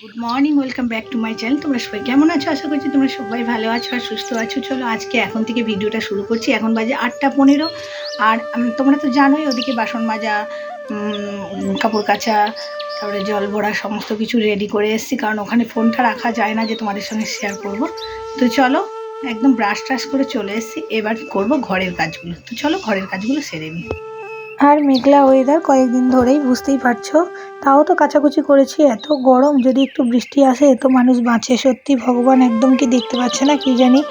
Good morning welcome back to my channel তোমরা সবাই কেমন আছো? আশা করছি তোমরা সবাই ভালো আছো আর সুস্থ আছো। চলো আজকে এখন থেকে ভিডিওটা শুরু করছি। এখন বাজে আটটা পনেরো। আর তোমরা তো জানোই ওদিকে বাসন মাজা কাপড় কাচা, তারপরে জল ভরা সমস্ত কিছু রেডি করে এসেছি। কারণ ওখানে ফোনটা রাখা যায় না যে তোমাদের সঙ্গে শেয়ার করব। তো চলো একদম ব্রাশ ট্রাশ করে চলে এসেছি। এবার করব ঘরের কাজগুলো। তো চলো ঘরের কাজগুলো সেরে নিই। আর মেঘলা ওয়েদার কয়েকদিন ধরেই বুঝতেই পারছ, তাও তো কাচাকুচি করেছি। এত গরম, যদি একটু বৃষ্টি আসে, তো মানুষ বাঁচে। সত্যি ভগবান একদম কি দেখতে পাচ্ছে না কি জানি,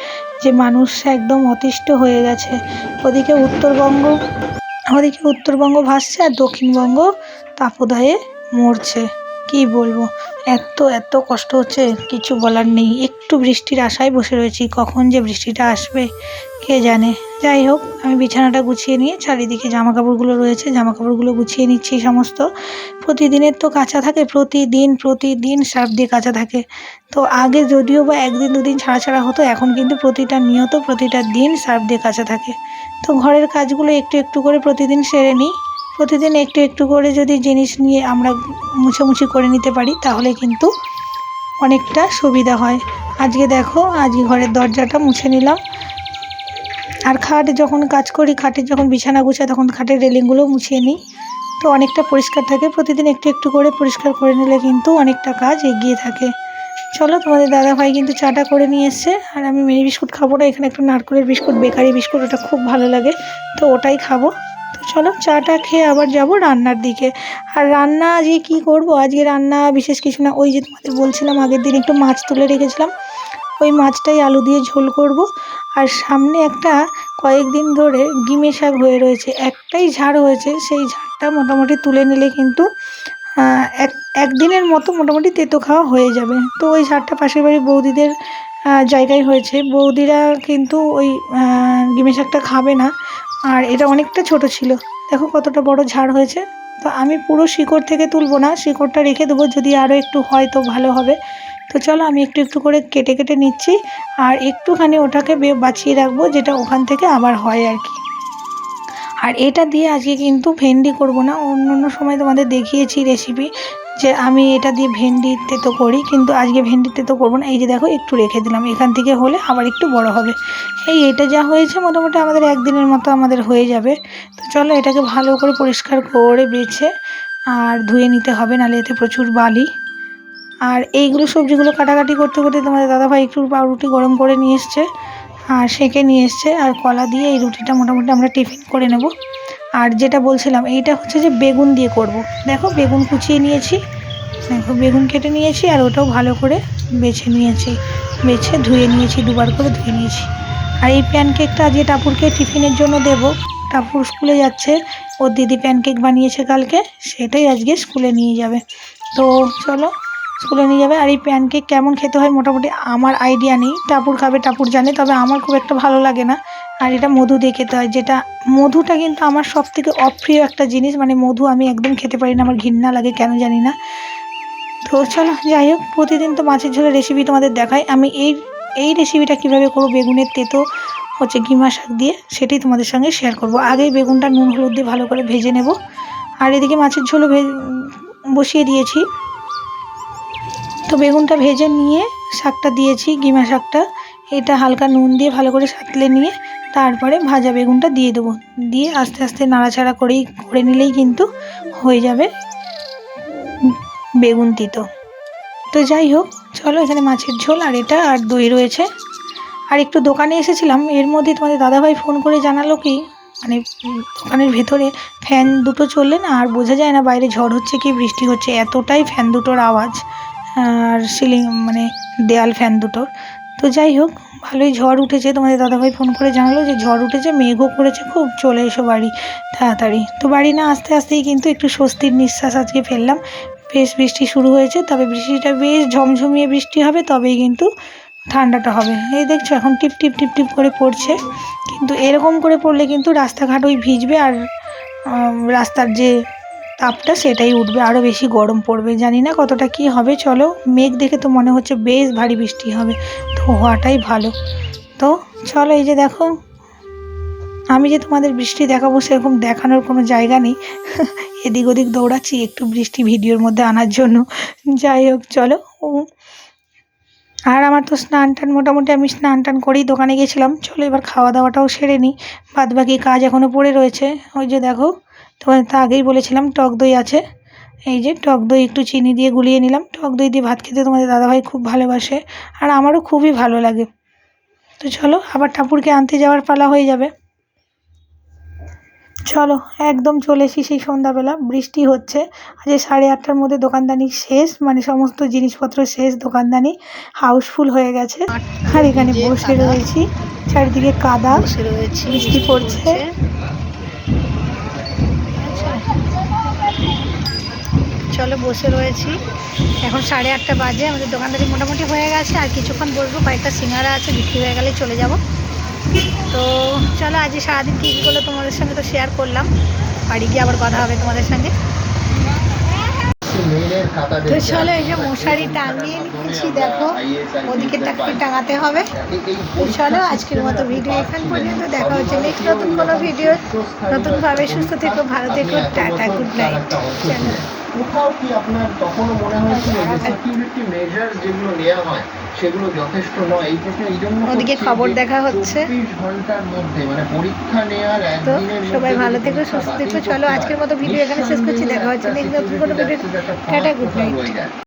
যে মানুষ একদম অতিষ্ঠ হয়ে গেছে। ওদিকে উত্তরবঙ্গ ওদিকে উত্তরবঙ্গ ভাসছে আর দক্ষিণবঙ্গ তাপদায়ে মরছে। কি বলব? এত এত কষ্ট হচ্ছে, কিছু বলার নেই। একটু বৃষ্টির আশায় বসে রয়েছি, কখন যে বৃষ্টিটা আসবে, কে জানে? যাই হোক, আমি বিছানাটা গুছিয়ে নিয়ে চারিদিকে জামা কাপড়গুলো রয়েছে জামা কাপড়গুলো গুছিয়ে নিচ্ছি সমস্ত। প্রতিদিনের তো কাঁচা থাকে, প্রতিদিন প্রতিদিন সার্ফ দিয়ে কাঁচা থাকে। তো আগে যদিও বা একদিন, দুদিন ছাড়া ছাড়া হতো, এখন কিন্তু প্রতিটা নিয়ত, প্রতিটা দিন সার্ফ দিয়ে কাঁচা থাকে। তো ঘরের কাজগুলো একটু একটু করে প্রতিদিন সেরে নিই। প্রতিদিন একটু একটু করে যদি জিনিস নিয়ে আমরা মুছামুছি করে নিতে পারি, তাহলে কিন্তু অনেকটা সুবিধা হয়। আজকে দেখো আজকে ঘরের দরজাটা মুছে নিলাম। আর খাট যখন কাজ করি, খাটের যখন বিছানা গুছাই, তখন খাটের রেলিংগুলো মুছিয়ে নিই। তো অনেকটা পরিষ্কার থাকে। প্রতিদিন একটু একটু করে পরিষ্কার করে নিলে কিন্তু অনেকটা কাজ এগিয়ে থাকে। চলো, তোমাদের দাদা ভাই কিন্তু চাটা করে নিয়ে এসছে। আর আমি মিনি বিস্কুট খাব না, এখানে একটা নারকেলের বিস্কুট, বেকারি বিস্কুট, ওটা খুব ভালো লাগে। তো ওটাই খাব। চলো চাটা খেয়ে আবার যাব রান্নার দিকে। আর রান্না আজকে কী করব? আজকে রান্না বিশেষ কিছু না। ওই যে তোমাদের বলছিলাম আগের দিন একটু মাছ তুলে রেখেছিলাম। ওই মাছটাই আলু দিয়ে ঝোল করব। আর সামনে একটা কয়েকদিন ধরে গিমে শাক হয়ে রয়েছে। একটাই ঝাড় হয়েছে। সেই ঝাড়টা মোটামুটি তুলে নিলে কিন্তু এক, একদিনের মতো মোটামুটি তেতো খাওয়া হয়ে যাবে। তো ওই ঝাড়টা পাশের বাড়ি বৌদিদের জায়গায় হয়েছে। বৌদিরা কিন্তু ওই গিমে শাকটা খাবে না। আর এটা অনেকটা ছোট ছিল। দেখো কতটা বড় ঝাড় হয়েছে। তো আমি পুরো শিকড় থেকে তুলবো না, শিকড়টা রেখে দেবো, যদি আরও একটু হয় তো ভালো হবে। তো চলো আমি একটু একটু করে কেটে কেটে নিচ্ছি, আর একটুখানি ওটাকে বাঁচিয়ে রাখব, যেটা ওখান থেকে আবার হয় আর কি। আর এটা দিয়ে আজকে কিন্তু ভেন্ডি করব না অন্য অন্য সময় তোমাদের দেখিয়েছি রেসিপি যে আমি এটা দিয়ে ভেন্ডি তেতো করি, কিন্তু আজকে ভেন্ডি তেতো করব না। এই যে দেখো, একটু রেখে দিলাম। এখান থেকে হলে আবার একটু বড় হবে। এই এটা যা হয়েছে, মোটামুটি আমাদের একদিনের মতো আমাদের হয়ে যাবে। তো চলো এটাকে ভালো করে পরিষ্কার করে বেছে আর ধুয়ে নিতে হবে, নাহলে এতে প্রচুর বালি। আর এইগুলো সবজিগুলো কাটাকাটি করতে করতে তোমাদের দাদাভাই একটু পাউরুটি গরম করে নিয়ে এসছে, আর সেঁকে নিয়ে এসছে, আর কলা দিয়ে এই রুটিটা মোটামুটি আমরা টিফিন করে নেব। আর যেটা বলছিলাম, এইটা হচ্ছে যে বেগুন দিয়ে করব। দেখো, বেগুন কুচিয়ে নিয়েছি, দেখো, বেগুন কেটে নিয়েছি আর ওটাও ভালো করে বেছে নিয়েছি, বেছে ধুয়ে নিয়েছি, দুবার করে ধুয়ে নিয়েছি। আর এই প্যানকেকটা আজকে টাপুরকে টিফিনের জন্য দেব। টাপুর স্কুলে যাচ্ছে ওর দিদি প্যানকেক বানিয়েছে কালকে, সেটাই আজকে স্কুলে নিয়ে যাবে। তো চলো, স্কুলে নিয়ে যাবে। আর এই প্যানকেক কেমন খেতে হয় মোটামুটি আমার আইডিয়া নেই। টাপুর খাবে, টাপুর জানে, তবে আমার খুব একটা ভালো লাগে না। আর এটা মধু দিয়ে খেতে হয়, যেটা মধুটা কিন্তু আমার সব থেকে অপ্রিয় একটা জিনিস। মানে মধু আমি একদম খেতে পারি না, আমার ঘৃণা লাগে, কেন জানি না। তো চলো, যাই হোক, প্রতিদিন তো মাছের ঝোলের রেসিপি তোমাদের দেখাই। আমি এই এই রেসিপিটা কীভাবে করব, বেগুনের তেতো, হচ্ছে ঘিমা শাক দিয়ে, সেটাই তোমাদের সঙ্গে শেয়ার করব। আগেই বেগুনটা নুন হলুদ দিয়ে ভালো করে ভেজে নেব। আর এদিকে মাছের ঝোলও বসিয়ে দিয়েছি। তো বেগুনটা ভেজে নিয়ে শাকটা দিয়েছি, গিমা শাকটা। এটা হালকা নুন দিয়ে ভালো করে সাঁতলে নিয়ে তারপরে ভাজা বেগুনটা দিয়ে দেবো। দিয়ে আস্তে আস্তে নাড়াচাড়া করেই, করে নিলেই কিন্তু হয়ে যাবে বেগুন তিতো। তো যাই হোক, চলো এখানে মাছের ঝোল, আর এটা আর দই রয়েছে। আর একটু দোকানে এসেছিলাম, এর মধ্যে তোমাদের দাদাভাই ফোন করে জানালো কি মানে দোকানের ভেতরে ফ্যান দুটো চললে না, আর বোঝা যায় না বাইরে ঝড় হচ্ছে কি, বৃষ্টি হচ্ছে, এতটাই ফ্যান দুটোর আওয়াজ। আর সিলিং মানে দেয়াল ফ্যান দুটোর তো যাই হোক, ভালোই ঝড় উঠেছে। তোমাদের দাদাভাই ফোন করে জানালো যে ঝড় উঠেছে, মেঘও করেছে খুব, চলে এসো বাড়ি তাড়াতাড়ি। তো বাড়ি না আস্তে আস্তেই কিন্তু একটু স্বস্তির নিঃশ্বাস আজকে ফেললাম। বেশ বৃষ্টি শুরু হয়েছে, তবে বৃষ্টিটা বেশ ঝমঝমিয়ে বৃষ্টি হবে, তবেই কিন্তু ঠান্ডাটা হবে। এই দেখছ, এখন টিপ টিপ টিপ টিপ করে পড়ছে। কিন্তু এরকম করে পড়লে কিন্তু রাস্তাঘাট ওই ভিজবে আর রাস্তার যে তাপটা সেটাই উঠবে আরও বেশি গরম পড়বে। জানি না কতটা কি হবে, চলো মেঘ দেখে তো মনে হচ্ছে বেশ ভারী বৃষ্টি হবে, তো হওয়াটাই ভালো। তো চলো এই যে দেখো, আমি যে তোমাদের বৃষ্টি দেখাবো সেরকম দেখানোর কোনো জায়গা নেই। এদিক ওদিক দৌড়াচ্ছি, একটু বৃষ্টি ভিডিওর মধ্যে আনার জন্য। যাই হোক, চলো। আর আমার তো স্নান টান, মোটামুটি আমি স্নান টান করেই দোকানে গেছিলাম। চলো এবার খাওয়া দাওয়াটাও সেরে নিই। বাদ বাকি কাজ এখনও পড়ে রয়েছে। ওই যে দেখো তোমাদের তো আগেই বলেছিলাম টক দই আছে। এই যে টক দই একটু চিনি দিয়ে গুলিয়ে নিলাম। টক দই দিয়ে ভাত খেতে তোমাদের দাদাভাই খুব ভালোবাসে আর আমারও খুবই ভালো লাগে। তো চলো আবার ঠাকুরকে আনতে যাওয়ার পালা হয়ে যাবে। চলো একদম চলে এসি সেই সন্ধ্যাবেলা। বৃষ্টি হচ্ছে। আজ সাড়ে আটটার মধ্যে দোকানদানি শেষ মানে সমস্ত জিনিসপত্র শেষ দোকানদানি হাউসফুল হয়ে গেছে। আর এখানে বসে রয়েছি চারিদিকে কাদা বৃষ্টি পড়ছে। চলো বসে রয়েছি। এখন সাড়ে আটটা বাজে, আমাদের দোকানদারি মোটামুটি হয়ে গেছে। আর কিছুক্ষণ বসবো, কয়েকটা সিঙ্গারা আছে, বিক্রি হয়ে গেলে চলে যাব। তো চলো, আজকে সারাদিন কী কী করল তোমাদের সঙ্গে তো শেয়ার করলাম। বাড়ি গিয়ে আবার কথা হবে তোমাদের সঙ্গে। তো চলো এই যে মশারি টাঙিয়ে নিয়েছি দেখো। ওদিকে টাকি টাঙাতে হবে। তো চলো আজকের মতো ভিডিও এখান পর্যন্ত। দেখা হচ্ছে নেক্সট নতুন কোনো ভিডিও নতুনভাবে সুস্থ থেকো ভালো থেকো টাটা গুড নাইট কোথাও কি আপনার কখনো মনে হয়েছিল যে সিকিউরিটি মেজার যেগুলো নেওয়া হয় সেগুলো যথেষ্ট নয় এই প্রশ্ন এই জন্য ওদিকে খবর দেখা হচ্ছে। 24 ঘণ্টার মধ্যে মানে পরীক্ষা নেওয়ার তো সবাই ভালো থেকো সুস্থ থেকো চলো আজকের মতো ভিডিও এখানে শেষ করছি দেখা হচ্ছে নেক্সট নতুন কোনো ভিডিও টাটা গুড নাইট।